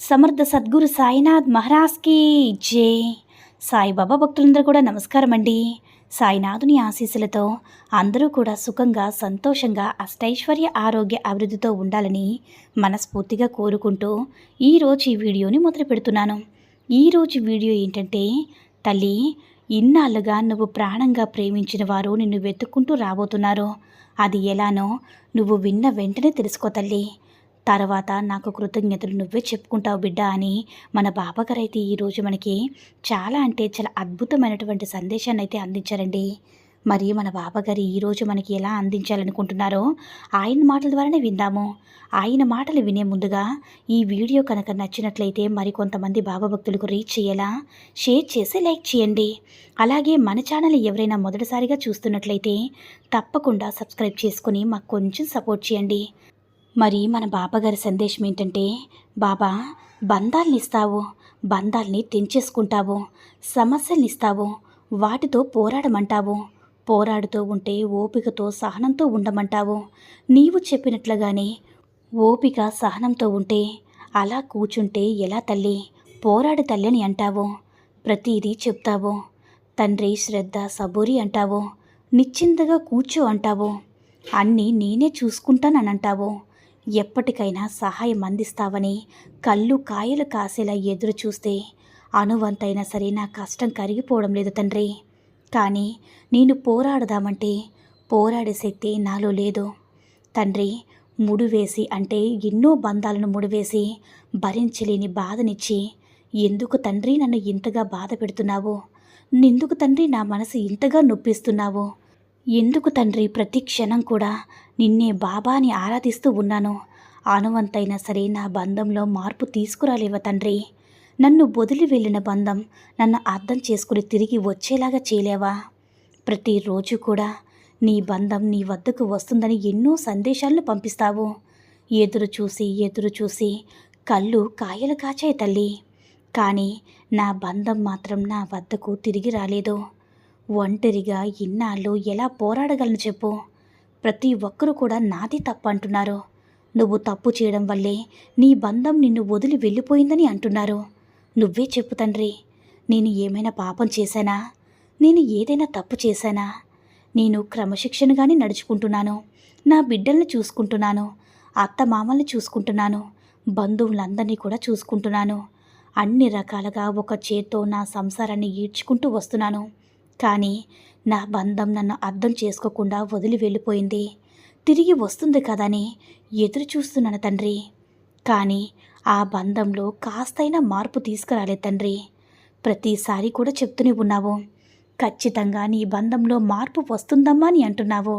Samarth Sadguru Sainath మహారాజ్కి జై. సాయిబాబా భక్తులందరూ కూడా నమస్కారం అండి. సాయినాథుని ఆశీస్సులతో అందరూ కూడా సుఖంగా సంతోషంగా అష్టైశ్వర్య ఆరోగ్య అభివృద్ధితో ఉండాలని మనస్ఫూర్తిగా కోరుకుంటూ ఈరోజు ఈ వీడియోని మొదలు పెడుతున్నాను. ఈరోజు వీడియో ఏంటంటే తల్లి ఇన్నాళ్ళుగా నువ్వు ప్రాణంగా ప్రేమించిన వారు నిన్ను వెతుక్కుంటూ రాబోతున్నారు. అది ఎలానో నువ్వు విన్న వెంటనే తెలుసుకో తల్లి. తర్వాత నాకు కృతజ్ఞతలు నువ్వే చెప్పుకుంటావు బిడ్డ అని మన బాబాగారు అయితే ఈరోజు మనకి చాలా అంటే చాలా అద్భుతమైనటువంటి సందేశాన్ని అయితే అందించారండి. మరి మన బాబాగారు ఈరోజు మనకి ఎలా అందించాలనుకుంటున్నారో ఆయన మాటల ద్వారానే విందాము. ఆయన మాటలు వినే ముందుగా ఈ వీడియో కనుక నచ్చినట్లయితే మరికొంతమంది బాబా భక్తులకు రీచ్ చేయేలా షేర్ చేసి లైక్ చేయండి. అలాగే మన ఛానల్ ఎవరైనా మొదటిసారిగా చూస్తున్నట్లయితే తప్పకుండా సబ్స్క్రైబ్ చేసుకుని మాకు కొంచెం సపోర్ట్ చేయండి. మరి మన బాబాగారి సందేశం ఏంటంటే బాబా బంధాల్ని ఇస్తావు బంధాల్ని తెంచేసుకుంటావు సమస్యల్ని ఇస్తావు వాటితో పోరాడమంటావు పోరాడుతూ ఉంటే ఓపికతో సహనంతో ఉండమంటావు. నీవు చెప్పినట్లుగానే ఓపిక సహనంతో ఉంటే అలా కూర్చుంటే ఎలా తల్లి? పోరాడు తల్లి అని అంటావు ప్రతిదీ చెప్తావు. తండ్రి శ్రద్ధ సబూరి అంటావు నిశ్చింతగా కూర్చో అంటావు. అన్నీ నేనే చూసుకుంటానని అంటావు ఎప్పటికైనా సహాయం అందిస్తావని కళ్ళు కాయలు కాసేలా ఎదురు చూస్తే అనువంతైనా సరే నా కష్టం కరిగిపోవడం లేదు తండ్రి. కానీ నేను పోరాడదామంటే పోరాడే శక్తి నాలో లేదు. తండ్రి ముడివేసి అంటే ఎన్నో బంధాలను ముడివేసి భరించలేని బాధనిచ్చి ఎందుకు తండ్రి నన్ను ఇంతగా బాధ పెడుతున్నావు? నిందుకు తండ్రి నా మనసు ఇంతగా నొప్పిస్తున్నావు? ఎందుకు తండ్రి ప్రతి క్షణం కూడా నిన్నే బాబాని ఆరాధిస్తూ ఉన్నాను? ఆనవంతైనా సరే నా బంధంలో మార్పు తీసుకురాలేవా తండ్రి? నన్ను వదిలి వెళ్ళిన బంధం నన్ను అర్థం చేసుకుని తిరిగి వచ్చేలాగా చేయలేవా? ప్రతిరోజు కూడా నీ బంధం నీ వద్దకు వస్తుందని ఎన్నో సందేశాలను పంపిస్తావు. ఎదురు చూసి ఎదురు చూసి కళ్ళు కాయలు కాచాయి తల్లి. కానీ నా బంధం మాత్రం నా వద్దకు తిరిగి రాలేదు. ఒంటరిగా ఇన్నాళ్ళు ఎలా పోరాడగలను చెప్పు? ప్రతి ఒక్కరూ కూడా నాది తప్పు అంటున్నారు. నువ్వు తప్పు చేయడం వల్లే నీ బంధం నిన్ను వదిలి వెళ్ళిపోయిందని అంటున్నారు. నువ్వే చెప్పు తండ్రి నేను ఏమైనా పాపం చేశానా? నేను ఏదైనా తప్పు చేశానా? నేను క్రమశిక్షణగానే నడుచుకుంటున్నాను. నా బిడ్డల్ని చూసుకుంటున్నాను. అత్త మామల్ని చూసుకుంటున్నాను. బంధువులందరినీ కూడా చూసుకుంటున్నాను. అన్ని రకాలుగా ఒక చేత్తో నా సంసారాన్ని ఈడ్చుకుంటూ వస్తున్నాను. కానీ నా బంధం నన్ను అర్థం చేసుకోకుండా వదిలి వెళ్ళిపోయింది. తిరిగి వస్తుంది కదని ఎదురు చూస్తున్నాను తండ్రి. కానీ ఆ బంధంలో కాస్తైనా మార్పు తీసుకురాలే తండ్రి. ప్రతిసారి కూడా చెప్తూనే ఉన్నావు. ఖచ్చితంగా నీ బంధంలో మార్పు వస్తుందమ్మా అని అంటున్నావు.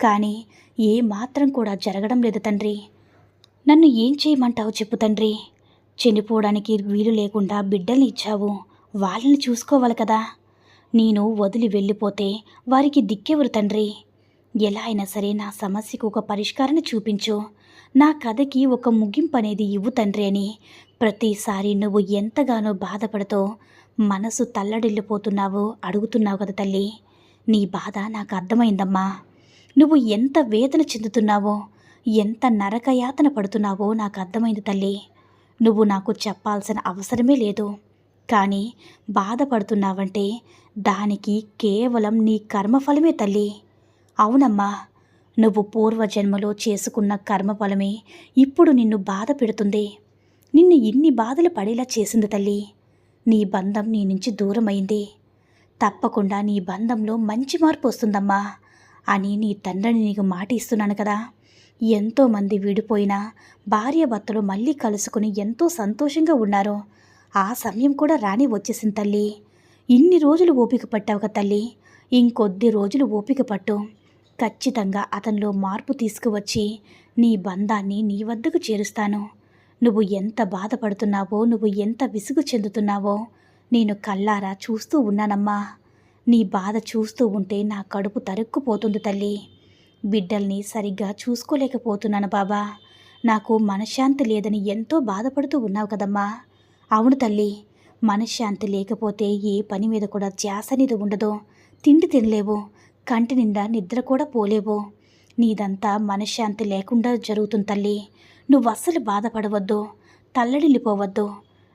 కానీ ఏ మాత్రం కూడా జరగడం లేదు తండ్రి. నన్ను ఏం చేయమంటావు చెప్పు తండ్రి. చనిపోవడానికి వీలు లేకుండా బిడ్డల్ని ఇచ్చావు. వాళ్ళని చూసుకోవాలి కదా. నేను వదిలి వెళ్ళిపోతే వారికి దిక్కెవరు తండ్రి? ఎలా అయినా సరే నా సమస్యకు ఒక పరిష్కారం చూపించు. నా కథకి ఒక ముగింపు అనేది ఇవ్వు తండ్రి అని. ప్రతిసారి నువ్వు ఎంతగానో బాధపడుతో మనసు తల్లడిల్లిపోతున్నావో అడుగుతున్నావు కదా తల్లి. నీ బాధ నాకు అర్థమైందమ్మా. నువ్వు ఎంత వేదన చెందుతున్నావో ఎంత నరకయాతన పడుతున్నావో నాకు అర్థమైంది తల్లి. నువ్వు నాకు చెప్పాల్సిన అవసరమే లేదు. కానీ బాధపడుతున్నావంటే దానికి కేవలం నీ కర్మఫలమే తల్లి. అవునమ్మా నువ్వు పూర్వజన్మలో చేసుకున్న కర్మఫలమే ఇప్పుడు నిన్ను బాధ పెడుతుంది. నిన్ను ఇన్ని బాధలు పడేలా చేసింది తల్లి. నీ బంధం నీ నుంచి దూరమైంది. తప్పకుండా నీ బంధంలో మంచి మార్పు వస్తుందమ్మా అని నీ తండ్రిని నీకు మాట ఇస్తున్నాను కదా. ఎంతోమంది విడిపోయినా భార్యాభర్తలు మళ్ళీ కలుసుకుని ఎంతో సంతోషంగా ఉన్నారు. ఆ సమయం కూడా రాని వచ్చేసింది తల్లి. ఇన్ని రోజులు ఓపిక పట్టావు తల్లి. ఇంకొద్ది రోజులు ఓపిక పట్టు. ఖచ్చితంగా అతనిలో మార్పు తీసుకువచ్చి నీ బంధాన్ని నీ వద్దకు చేరుస్తాను. నువ్వు ఎంత బాధపడుతున్నావో నువ్వు ఎంత విసుగు చెందుతున్నావో నేను కల్లారా చూస్తూ ఉన్నానమ్మా. నీ బాధ చూస్తూ ఉంటే నా కడుపు తరుక్కుపోతుంది తల్లి. బిడ్డల్ని సరిగ్గా చూసుకోలేకపోతున్నాను బాబా. నాకు మనశ్శాంతి లేదని ఎంతో బాధపడుతూ ఉన్నావు కదమ్మా. అవును తల్లి మనశ్శాంతి లేకపోతే ఏ పని మీద కూడా ధ్యాస అనేది ఉండదు. తిండి తినలేవు కంటి నిండా నిద్ర కూడా పోలేవు. నీదంతా మనశ్శాంతి లేకుండా జరుగుతుంది తల్లి. నువ్వు అస్సలు బాధపడవద్దు తల్లడిల్లిపోవద్దు.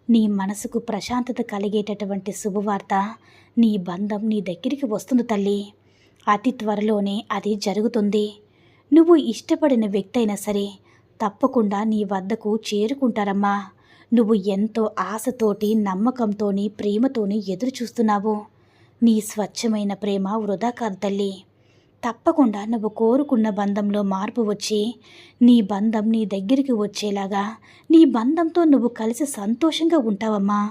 నీ మనసుకు ప్రశాంతత కలిగేటటువంటి శుభవార్త నీ బంధం నీ దగ్గరికి వస్తుంది తల్లి. అతి త్వరలోనే అది జరుగుతుంది. నువ్వు ఇష్టపడిన వ్యక్తి అయినా సరే తప్పకుండా నీ వద్దకు చేరుకుంటారమ్మా. నువ్వు ఎంతో ఆశతోటి నమ్మకంతోని ప్రేమతోని ఎదురు చూస్తున్నావు నీ స్వచ్ఛమైన ప్రేమ వృధా కాదు తల్లి. తప్పకుండా నువ్వు కోరుకున్న బంధంలో మార్పు వచ్చి నీ బంధం నీ దగ్గరికి వచ్చేలాగా నీ బంధంతో నువ్వు కలిసి సంతోషంగా ఉంటావమ్మా.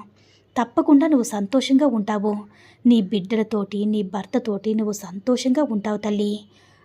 తప్పకుండా నువ్వు సంతోషంగా ఉంటావు. నీ బిడ్డలతోటి నీ భర్తతోటి నువ్వు సంతోషంగా ఉంటావు తల్లి.